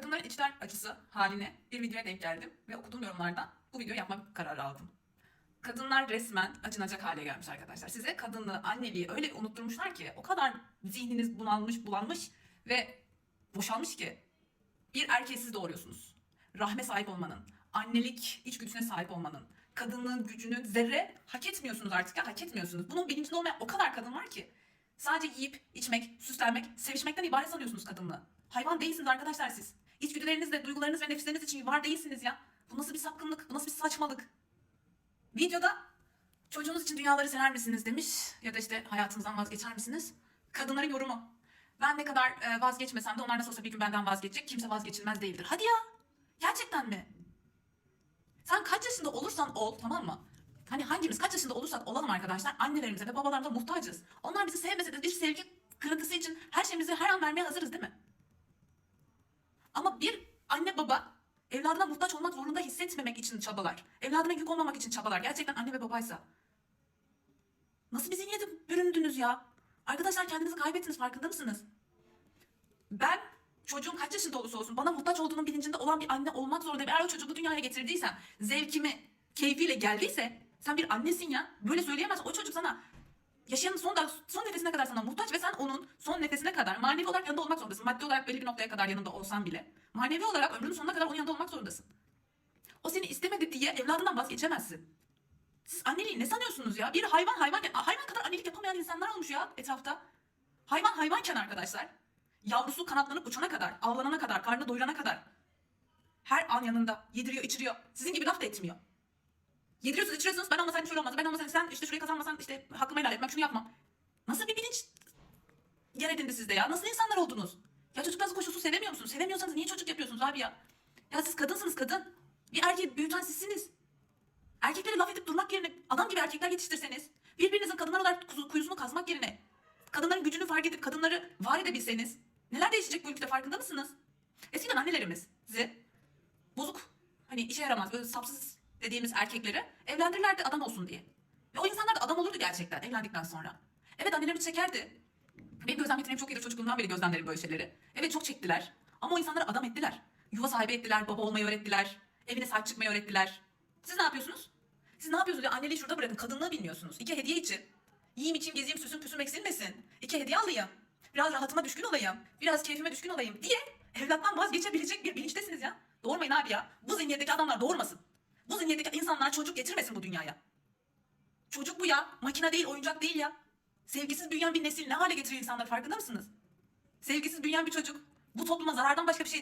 Kadınların içler acısı haline bir videoya denk geldim ve okuduğum yorumlardan bu videoyu yapmak kararı aldım. Kadınlar resmen acınacak hale gelmiş arkadaşlar. Size kadınlığı, anneliği öyle unutturmuşlar ki o kadar zihniniz bunalmış, bulanmış ve boşalmış ki bir erkeği siz doğuruyorsunuz. Rahme sahip olmanın, annelik içgüdüsüne sahip olmanın, kadınlığın gücünü zerre hak etmiyorsunuz artık ya hak etmiyorsunuz. Bunun bilincinde olmayan o kadar kadın var ki. Sadece yiyip, içmek, süslenmek, sevişmekten ibaret sanıyorsunuz kadınlığı. Hayvan değilsiniz arkadaşlar siz. İçgüdülerinizle, duygularınız ve nefisleriniz için var değilsiniz ya. Bu nasıl bir sapkınlık, bu nasıl bir saçmalık. Videoda çocuğunuz için dünyaları serer misiniz demiş ya da işte hayatınızdan vazgeçer misiniz? Kadınların yorumu. Ben ne kadar e, vazgeçmesem de onlar nasıl olsa bir gün benden vazgeçecek. Kimse vazgeçilmez değildir. Hadi ya. Gerçekten mi? Sen kaç yaşında olursan ol tamam mı? Hani hangimiz kaç yaşında olursak olalım arkadaşlar annelerimize ve babalarımıza muhtacız. Onlar bizi sevmese de bir sevgi kırıntısı için her şeyimizi her an vermeye hazırız değil mi? Ama bir anne baba evladına muhtaç olmak zorunda hissetmemek için çabalar. Evladına yük olmamak için çabalar. Gerçekten anne ve babaysa. Nasıl bir zihniyete büründünüz ya? Arkadaşlar kendinizi kaybettiniz farkında mısınız? Ben çocuğum kaç yaşında olursa olsun bana muhtaç olduğunun bilincinde olan bir anne olmak zorundayım. Eğer o çocuğu bu dünyaya getirdiysem, zevkimi, keyfiyle geldiyse sen bir annesin ya. Böyle söyleyemezsin. O çocuk sana yaşayanın son, da, son nefesine kadar sana muhtaç ve sen onun son nefesine kadar manevi olarak yanında olmak zorundasın. Maddi olarak belli bir noktaya kadar yanında olsan bile. Manevi olarak ömrünün sonuna kadar onun yanında olmak zorundasın. O seni istemedi diye evladından vazgeçemezsin. Siz anneliği ne sanıyorsunuz ya? Bir hayvan hayvan hayvan kadar annelik yapamayan insanlar olmuş ya etrafta. Hayvan hayvanken arkadaşlar. Yavrusu kanatlanıp uçana kadar, avlanana kadar, karnını doyurana kadar. Her an yanında. Yediriyor, içiriyor. Sizin gibi laf da etmiyor. Yediriyorsunuz, içiriyorsunuz. Ben olmasaydım şöyle olmazdı. Ben olmasaydım sen işte şurayı kazanmasan işte hakkımı helal etmem, şunu yapmam. Nasıl bir bilinç yer edindi sizde ya? Nasıl insanlar oldunuz? Ya çocuklarınızı koşulsuz sevemiyor musunuz? Sevemiyorsanız niye çocuk yapıyorsunuz abi ya? Ya siz kadınsınız kadın. Bir erkeği büyüten sizsiniz. Erkeklere laf edip durmak yerine adam gibi erkekler yetiştirseniz, birbirinizin kadınlar olarak kuyusunu kazmak yerine, kadınların gücünü fark edip kadınları var edebilseniz, neler değişecek bu ülkede farkında mısınız? Eskiden annelerimiz sizi bozuk, hani işe yaramaz, böyle sapsız dediğimiz erkekleri evlendirirlerdi adam olsun diye. Ve o insanlar da adam olurdu gerçekten evlendikten sonra. Evet annelerimiz çekerdi. Benim gözlem yeteneğim çok iyidir çocukluğumdan beri gözlemlerim böyle şeyleri. Evet çok çektiler. Ama o insanları adam ettiler. Yuva sahibi ettiler, baba olmayı öğrettiler. Evine sahip çıkmayı öğrettiler. Siz ne yapıyorsunuz? Siz ne yapıyorsunuz ya? Anneliği şurada bırakın. Kadınlığı bilmiyorsunuz. İki hediye için. Yiyeyim içeyim gezeyim süsüm püsüm eksilmesin. İki hediye alayım. Biraz rahatıma düşkün olayım. Biraz keyfime düşkün olayım diye evlattan vazgeçebilecek bir bilinçtesiniz ya. Doğurmayın abi ya. Bu zihniyetteki adamlar doğurmasın. Zihniyetteki insanlar çocuk getirmesin bu dünyaya. Çocuk bu ya. Makine değil, oyuncak değil ya. Sevgisiz büyüyen bir nesil ne hale getiriyor insanlar farkında mısınız? Sevgisiz büyüyen bir çocuk bu topluma zarardan başka bir şey değil.